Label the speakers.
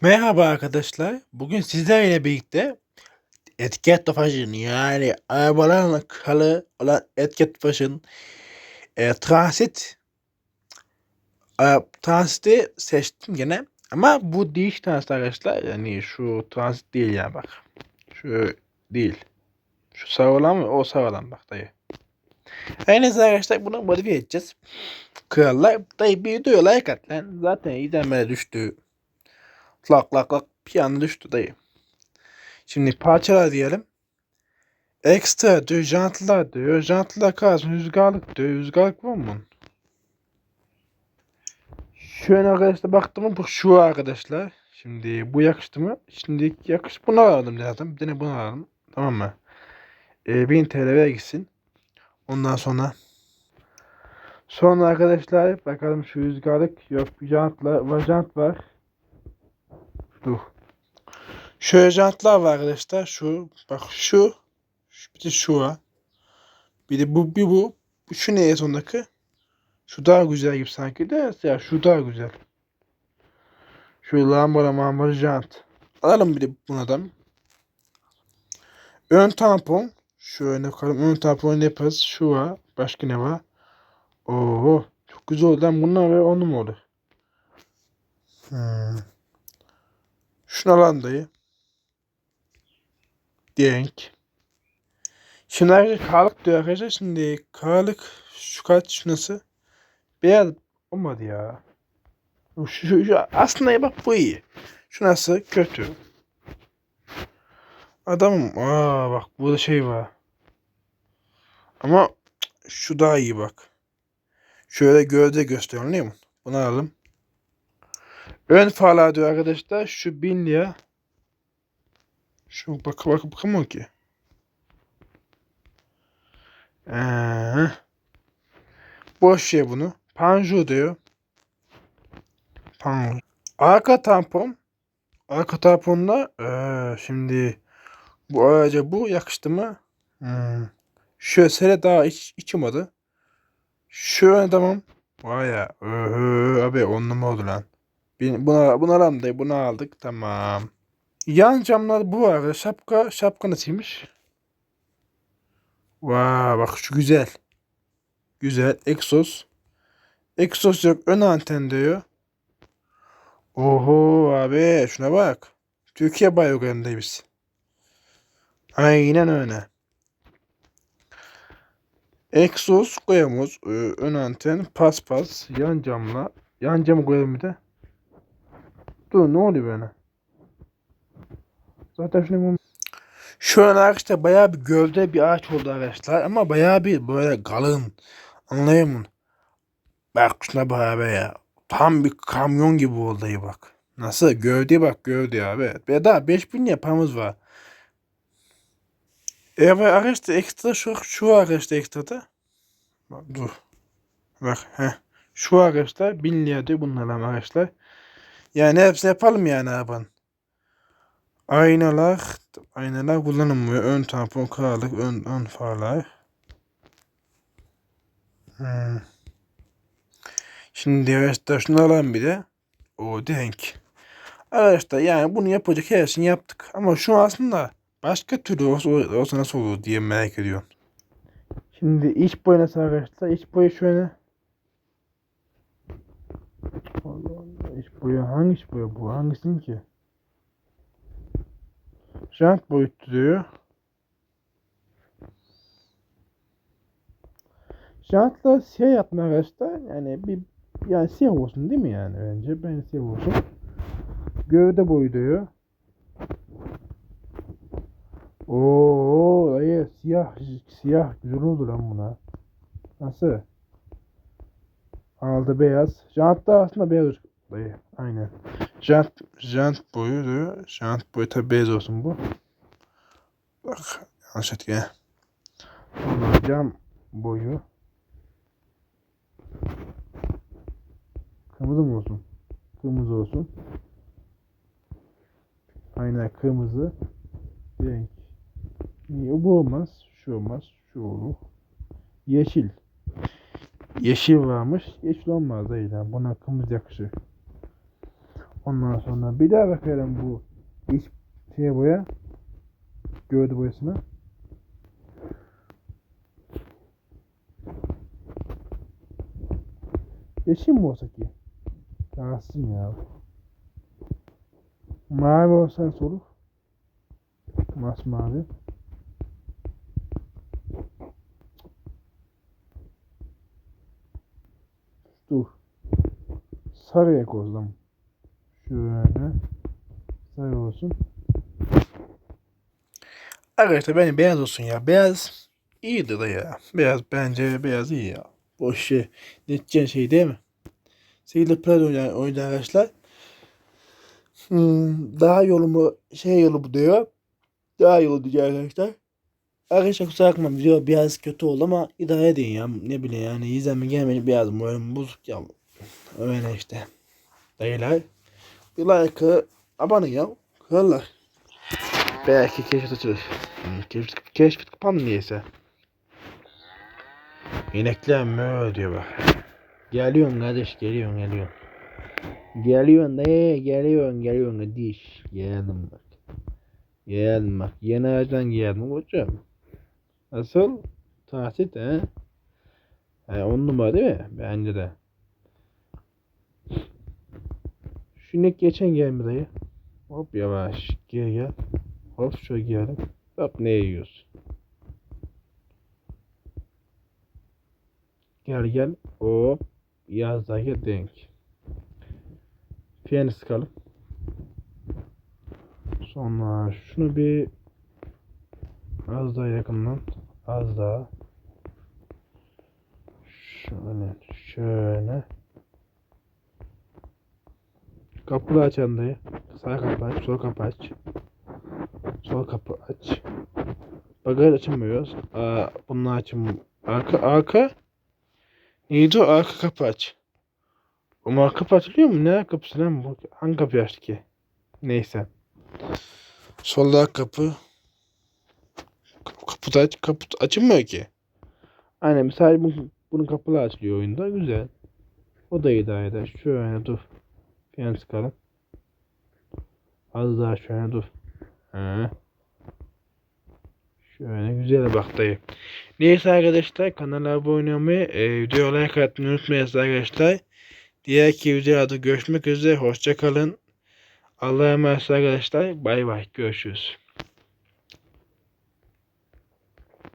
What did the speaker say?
Speaker 1: Merhaba arkadaşlar. Bugün sizlerle birlikte etiket tofaşın yani arabalarla kalı olan etiket tofaşın e, transit e, transiti seçtim gene. Ama bu değiş transit arkadaşlar. Yani şu transit değil ya bak. Şu değil. Şu sağ olan mı? O sağ olan bak dayı. Her neyse arkadaşlar bunu modifiye edeceğiz. Krallar dayı bir videoya like at lan. Zaten izlenmeye düştü. Lak lak lak anda düştü dayı. Şimdi parçalar diyelim. Ekstra diyor, jantlar diyor. Jantlar kalsın, rüzgarlık diyor. Rüzgarlık var mı? Şöyle arkadaşlar baktım bu şu arkadaşlar. Şimdi bu yakıştı mı? Şimdi yakış bunu alalım zaten. Bir tane bunu alalım. Tamam mı? Ee, 1000 TL ver. Ondan sonra Sonra arkadaşlar bakalım şu rüzgarlık yok jantlar var jant var. Dur. Şöyle jantlar var arkadaşlar. Şu bak şu. şu bir de şu var. Bir de bu bir bu. bu şu ne en sondaki? Şu daha güzel gibi sanki de. Ya şu daha güzel. Şu lambara mambara jant. Alalım bir de bundan. Ön tampon. Şöyle bakalım. Ön tampon yaparız. Şu var. Başka ne var? Oo, çok güzel oldu. Lan bunlar ve onu mu olur? Hmm. Şunu alalım dayı. Denk. Şimdi arkadaşlar diyor arkadaşlar. Şimdi kalık şu kaç şu nasıl? Beyaz olmadı ya. Şu, şu, şu aslında bak bu iyi. Şu nasıl? Kötü. Adamım. Aa bak burada şey var. Ama şu daha iyi bak. Şöyle gövde gösteriyor anlıyor? Bunu alalım. Ön farlar diyor arkadaşlar. Şu 1000 lira. Şu bak bak bakamıyor ki. Ee, boş şey bunu. Panjo diyor. Panjo. Arka tampon. Arka tamponda ee, şimdi bu araca bu yakıştı mı? Hmm. Şöyle daha iç, içimadı. Şöyle tamam. Vay ya. Öhö, abi on numara oldu lan. Buna, buna dayı. Bunu aldık. Tamam. Yan camlar bu var. Şapka, şapka nasılmış? Vay bak şu güzel. Güzel. Exos. Exos yok. Ön anten diyor. Oho abi şuna bak. Türkiye bayraklarındayız. Aynen öyle. Exos koyamıyoruz. Ee, ön anten, paspas, yan camla. Yan camı koyalım bir de. Dur ne oluyor böyle? Zaten şunu Şu an arkadaşlar bayağı bir gövde bir ağaç oldu arkadaşlar. Ama bayağı bir böyle kalın. Anlıyor musun? Bak şuna abi ya. Tam bir kamyon gibi oldu bak. Nasıl? Gövde bak gövde abi. Ve daha 5000 yapamız var. Evet arkadaşlar ekstra şu, şu arkadaşlar ekstra da. Bak, dur. Bak he. Şu arkadaşlar 1000 lira diyor bunlar arkadaşlar. Yani hepsini yapalım yani arabanın. Aynalar, aynalar kullanılmıyor. Ön tampon, kralık, ön, ön farlar. Hmm. Şimdi arkadaşlar şunu alalım bir de. O denk. Arkadaşlar yani bunu yapacak her şeyi yaptık. Ama şu aslında başka türlü olsa, olsa nasıl olur diye merak ediyorum. Şimdi iç boya nasıl arkadaşlar? İç boya şöyle. İç boya hangi iç boya bu? Hangisinin ki? Jant boyutu diyor. Jantla siyah yapma arkadaşlar. Yani bir yani siyah olsun değil mi yani bence? Ben siyah olsun. Gövde boyu diyor. Oo, dayı siyah siyah güzel oldu lan buna. Nasıl? Aldı beyaz. Jant da aslında beyaz dayı. Aynen. Jant, jant boyu diyor. Jant boyu tabi beyaz olsun bu. Bak yanlış etki. Ondan cam boyu. Kırmızı mı olsun? Kırmızı olsun. Aynen kırmızı. Renk. Niye bu olmaz? Şu olmaz. Şu olur. Yeşil. Yeşil varmış. Yeşil olmaz değil. Yani. Buna kırmızı yakışır. Ondan sonra bir daha bakalım bu iç şeye boya. Gövde boyasına. Yeşil mi olsa ki? Kalsın ya. Mavi olsa olur? Masmavi. Dur. Sarıya kozlam. Şöyle. Sarı olsun. Arkadaşlar benim beyaz olsun ya. Beyaz iyidir de ya. Beyaz bence beyaz iyi ya. Boş şey. Netçen şey değil mi? Sevgili Prado oynayan oyuncu arkadaşlar. Hmm, daha yolumu şey yolu bu diyor. Daha yolu diyor arkadaşlar. Arkadaşlar kusura bakma video biraz kötü oldu ama idare edin ya. Ne bileyim yani izleme gelmedi biraz moralim bozuk ya. Öyle işte. Dayılar. Like abone ya. Kırlar. Belki keşfet açılır. Hmm, Keşfet, keşfet kapandı niyeyse. İnekler mö diyor bak. Geliyorsun kardeş geliyorsun geliyorsun. Geliyorsun dayı geliyorsun geliyorsun kardeş. Geldim bak. Geldim bak. Yeni ağaçtan geldim hocam. Nasıl? Tahsit he? He on numara değil mi? Bence de. Şu inek geçen gelme dayı. Hop yavaş. Gel gel. Hop şöyle geldim. Bak ne yiyoruz. Gel gel. Hop. Yazdaki denk. Piyano sıkalım. Sonra şunu bir az daha yakından az daha şöyle şöyle kapıyı açan dayı sağ kapı aç sol kapı aç. Sol kapı aç. Bagaj açamıyoruz Aa, bunu açım. Arka arka? Neydi o? Arka kapı aç. Ama arka kapı açılıyor mu? Ne kapısı lan? Bu hangi kapıyı açtı ki? Neyse. Solda kapı. Kapı aç, kapı açılmıyor ki. Aynen sadece bu, bunun kapıları açılıyor oyunda. Güzel. O da idare eder. Şöyle dur. Fiyat sıkalım. Az daha şöyle dur. He. Şöyle güzel bak dayı. Neyse arkadaşlar kanala abone olmayı, e, videoya like atmayı unutmayın arkadaşlar. Diğer ki videoda görüşmek üzere. Hoşça kalın. Allah'a emanet arkadaşlar. Bay bay. Görüşürüz.